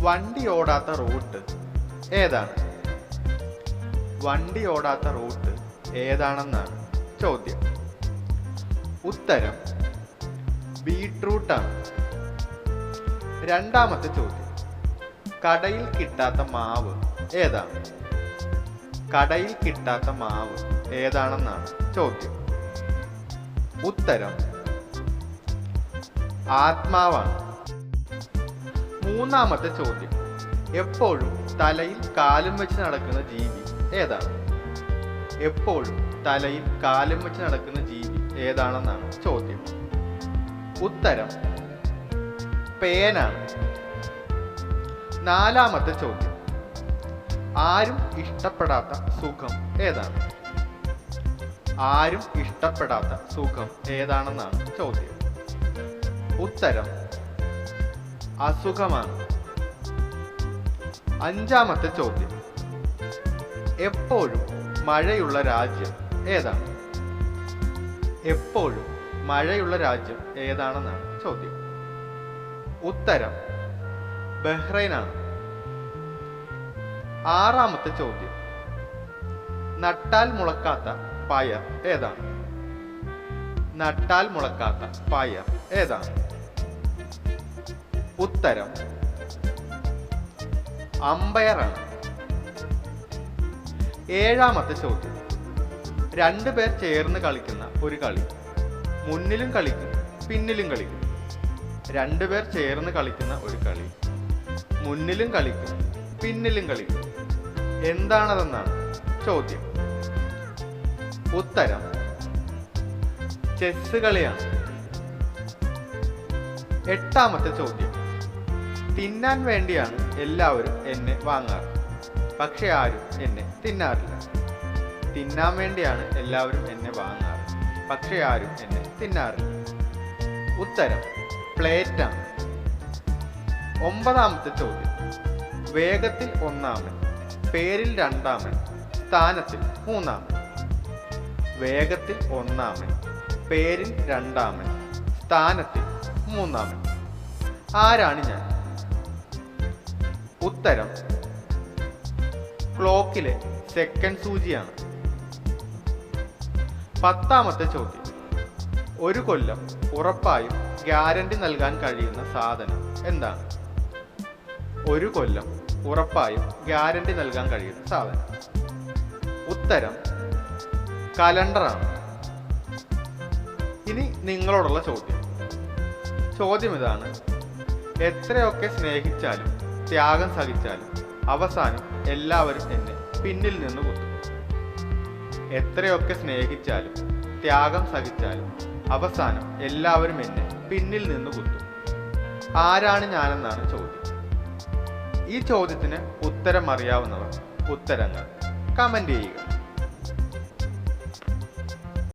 വണ്ടി ഓടാത്ത റൂട്ട് ഏതാണ്? വണ്ടി ഓടാത്ത റൂട്ട് ഏതാണെന്നാണ് ചോദ്യം. ഉത്തരം ബീട്രൂട്ടാണ്. രണ്ടാമത്തെ ചോദ്യം. കടയിൽ കിട്ടാത്ത മാവ് ഏതാണ്? കടയിൽ കിട്ടാത്ത മാവ് ഏതാണെന്നാണ് ചോദ്യം. ഉത്തരം ആത്മാവാണ്. മൂന്നാമത്തെ ചോദ്യം. എപ്പോഴും തലയിൽ കാലും വെച്ച് നടക്കുന്ന ജീവി ഏതാണ്? എപ്പോഴും തലയിൽ കാലും വെച്ച് നടക്കുന്ന ജീവി ഏതാണെന്നാണ് ചോദ്യം. ഉത്തരം പേനാണ്. നാലാമത്തെ ചോദ്യം. ആരും ഇഷ്ടപ്പെടാത്ത സുഖം ഏതാണ്? ആരും ഇഷ്ടപ്പെടാത്ത സുഖം ഏതാണെന്നാണ് ചോദ്യം. ഉത്തരം അസുഖമാണ്. അഞ്ചാമത്തെ ചോദ്യം. എപ്പോഴും മഴയുള്ള രാജ്യം ഏതാണ്? എപ്പോഴും മഴയുള്ള രാജ്യം ഏതാണെന്നാണ് ചോദ്യം. ഉത്തരം ബഹ്റൈനാണ്. ആറാമത്തെ ചോദ്യം. നട്ടാൽ മുളക്കാത്ത പയർ ഏതാണ്? നട്ടാൽ മുളക്കാത്ത പയർ ഏതാണ്? ഉത്തരം. അമ്പയറാണ്. ഏഴാമത്തെ ചോദ്യം. രണ്ടു പേർ ചേർന്ന് കളിക്കുന്ന ഒരു കളി. മുന്നിലും കളിക്കും പിന്നിലും കളിക്കും. രണ്ടു പേർ ചേർന്ന് കളിക്കുന്ന ഒരു കളി. മുന്നിലും കളിക്കും പിന്നിലും കളിക്കും. എന്താണതെന്നാണ് ചോദ്യം. ഉത്തരം. ചെസ് കളിയാണ്. എട്ടാമത്തെ ചോദ്യം. തിന്നാൻ വേണ്ടിയാണ് എല്ലാവരും എന്നെ വാങ്ങാറ്. പക്ഷെ ആരും എന്നെ തിന്നാറില്ല. തിന്നാൻ വേണ്ടിയാണ് എല്ലാവരും എന്നെ വാങ്ങാറ്. പക്ഷെ ആരും എന്നെ തിന്നാറില്ല. ഉത്തരം പ്ലേറ്റാണ്. ഒമ്പതാമത്തെ ചോദ്യം. വേഗത്തിൽ ഒന്നാമൻ പേരിൽ രണ്ടാമൻ സ്ഥാനത്തിൽ മൂന്നാമൻ. വേഗത്തിൽ ഒന്നാമൻ പേരിൽ രണ്ടാമൻ സ്ഥാനത്തിൽ മൂന്നാമൻ. ആരാണ് ഞാൻ? ഉത്തരം. ക്ലോക്കിലെ സെക്കൻഡ് സൂചിയാണ്. പത്താമത്തെ ചോദ്യം. ഒരു കൊല്ലം ഉറപ്പായും ഗ്യാരണ്ടി നൽകാൻ കഴിയുന്ന സാധനം എന്താണ്? ഒരു കൊല്ലം ഉറപ്പായും ഗ്യാരണ്ടി നൽകാൻ കഴിയുന്ന സാധനം. ഉത്തരം കലണ്ടറാണ്. ഇനി നിങ്ങളോടുള്ള ചോദ്യം. ചോദ്യം ഇതാണ് എത്രയൊക്കെ സ്നേഹിച്ചാലും ത്യാഗം സഹിച്ചാലും അവസാനം എല്ലാവരും എന്നെ പിന്നിൽ നിന്ന് കുത്തും. എത്രയൊക്കെ സ്നേഹിച്ചാലും ത്യാഗം സഹിച്ചാലും അവസാനം എല്ലാവരും എന്നെ പിന്നിൽ നിന്ന് കുത്തും. ആരാണ് ഞാനെന്നാണ് ചോദ്യം. ഈ ചോദ്യത്തിന് ഉത്തരം അറിയാവുന്നവർ ഉത്തരങ്ങൾ കമന്റ് ചെയ്യുക.